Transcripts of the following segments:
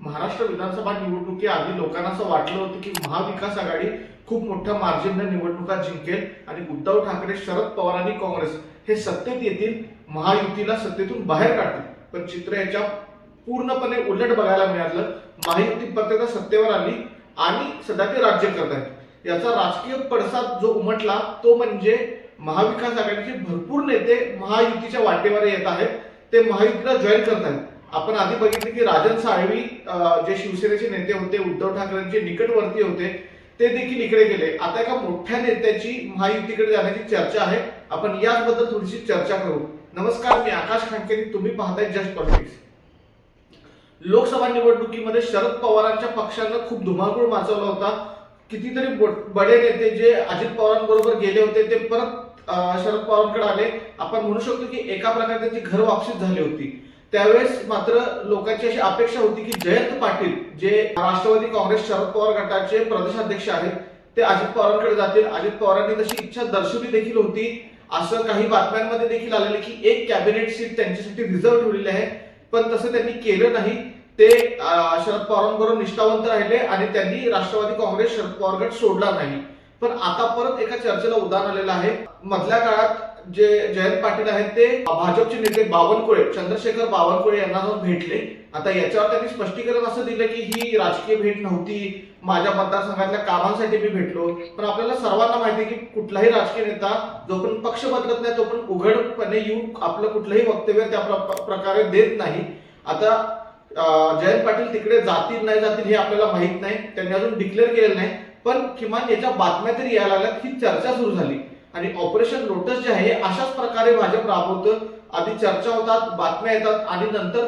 महाराष्ट्र विधानसभा निवडणुकीआधी लोकांना असं वाटलं होतं की महाविकास आघाडी खूप मोठ्या मार्जिनने निवडणुका जिंकेल आणि उद्धव ठाकरे शरद पवार आणि काँग्रेस हे सत्तेत येतील महायुतीला सत्तेतून बाहेर काढतील. पण चित्र याच्या पूर्णपणे उलट बघायला मिळालं. महायुती प्रत्येक सत्तेवर आली आणि सध्या ते राज्य करत आहेत. याचा राजकीय पडसाद जो उमटला तो म्हणजे महाविकास आघाडीचे भरपूर नेते महायुतीच्या वाटेवर येत आहेत. ते महायुतीला जॉईन करत आहेत. आपण आधी बघितले की राजन साळवी जे शिवसेनेचे नेते होते उद्धव ठाकरेंचे निकटवर्ती होते ते देखील इकडे गेले. आता एका मोठ्या नेत्याची महायुतीकडे जाण्याची चर्चा आहे. आपण याबद्दल थोडीशी चर्चा करू. नमस्कार मी आकाश खांकेरी तुम्ही पाहताय जस्ट पॉलिटिक्स. लोकसभा निवडणुकीमध्ये शरद पवारांच्या पक्षानं खूप धुमाकूळ माचवला होता. कितीतरी बडे नेते जे अजित पवारांबरोबर गेले होते ते परत शरद पवारांकडे आले. आपण म्हणू शकतो की एका प्रकारे त्यांची घर वापसीच झाली होती. त्यावेळेस मात्र लोकांची अशी अपेक्षा होती की जयंत पाटील जे राष्ट्रवादी काँग्रेस शरद पवार गटाचे प्रदेशाध्यक्ष आहेत ते अजित पवारांकडे जातील. अजित पवारांनी तशी इच्छा दर्शवली देखील होती. असं काही बातम्यांमध्ये देखील आलेलं की एक कॅबिनेट सीट त्यांच्यासाठी रिझर्व ठेवलेली आहे पण तसं त्यांनी केलं नाही. ते शरद पवारांबरोबर निष्ठावंत राहिले आणि त्यांनी राष्ट्रवादी काँग्रेस शरद पवार गट सोडला नाही. पण आता परत एका चर्चेला उदाहरण आलेलं आहे. मधल्या काळात जे जयंत पाटील आहेत ते भाजपचे नेते बावनकुळे चंद्रशेखर बावनकुळे यांना जाऊन भेटले. आता याच्यावर त्यांनी स्पष्टीकरण असं दिलं की ही राजकीय भेट नव्हती. माझ्या मतदारसंघातल्या कामांसाठी मी भेटलो. पण आपल्याला सर्वांना माहिती आहे की कुठलाही राजकीय नेता जोपर्यंत पक्ष बदलत नाही तोपर्यंत उघडपणे येऊन आपलं कुठलंही वक्तव्य त्या प्रकारे देत नाही. आता जयंत पाटील तिकडे जातील नाही जातील हे आपल्याला माहीत नाही. त्यांनी अजून डिक्लेअर केलेलं नाही. पण किमान याच्या बातम्या तरी यायला लागल्यात ही चर्चा सुरू झाली. आणि ऑपरेशन लोटस जे आहे हे अशाच प्रकारे भाजप राबवतं. आधी चर्चा होतात बातम्या येतात आणि नंतर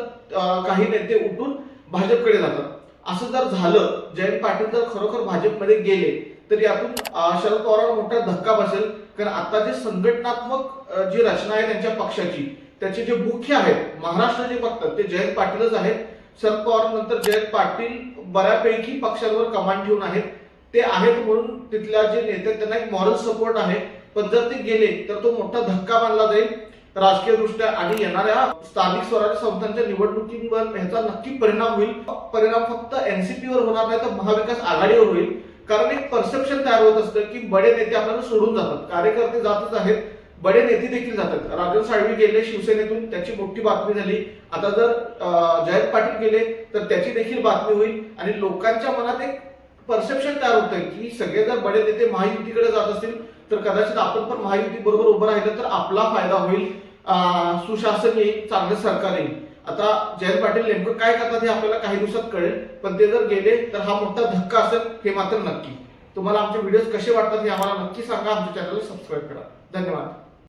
काही नेते उठून भाजपकडे जातात. असं जर झालं जयंत पाटील जर खरोखर भाजपमध्ये गेले तर यातून शरद पवारांना मोठा धक्का बसेल. कारण आता जे संघटनात्मक जी रचना आहे त्यांच्या पक्षाची त्याचे जे मुख्य आहेत महाराष्ट्र जे बघतात ते जयंत पाटीलच आहेत. शरद पवार नंतर जयंत पाटील बऱ्यापैकी पक्षांवर कमांड घेऊन आहेत. ते आहेत म्हणून तिथल्या जे नेते त्यांना एक मॉरल सपोर्ट आहे. पण जर ते गेले तर तो मोठा धक्का मानला जाईल. राजकीय दृष्ट्या आणि येणाऱ्या स्थानिक स्वराज्य संस्थांच्या निवडणुकींवर ह्याचा नक्की परिणाम होईल. परिणाम फक्त एनसीपी वर होणार नाही तर महाविकास आघाडीवर होईल. कारण एक परसेप्शन तयार होत असतं की बडे नेते आपल्याला सोडून जातात. कार्यकर्ते जातच आहेत. बडे नेते देखील जातात. राजन साळवी गेले शिवसेनेतून त्याची मोठी बातमी झाली. आता जर जयंत पाटील गेले तर त्याची देखील बातमी होईल. आणि लोकांच्या मनात एक परसेप्शन तयार होतं की सगळे जर बडे नेते महायुतीकडे जात असतील तर कदाचित आपण पण महायुती बरोबर उभं राहिलं तर आपला फायदा होईल. सुशासन येईल चांगलं सरकार येईल आता जयंत पाटील नेमकं काय करतात हे आपल्याला काही दिवसात कळेल पण ते जर गेले तर हा मोठा धक्का असेल हे मात्र नक्की. तुम्हाला आमचे व्हिडिओज कसे वाटतात हे आम्हाला नक्की सांगा. आमच्या चॅनलला सबस्क्राईब करा. धन्यवाद.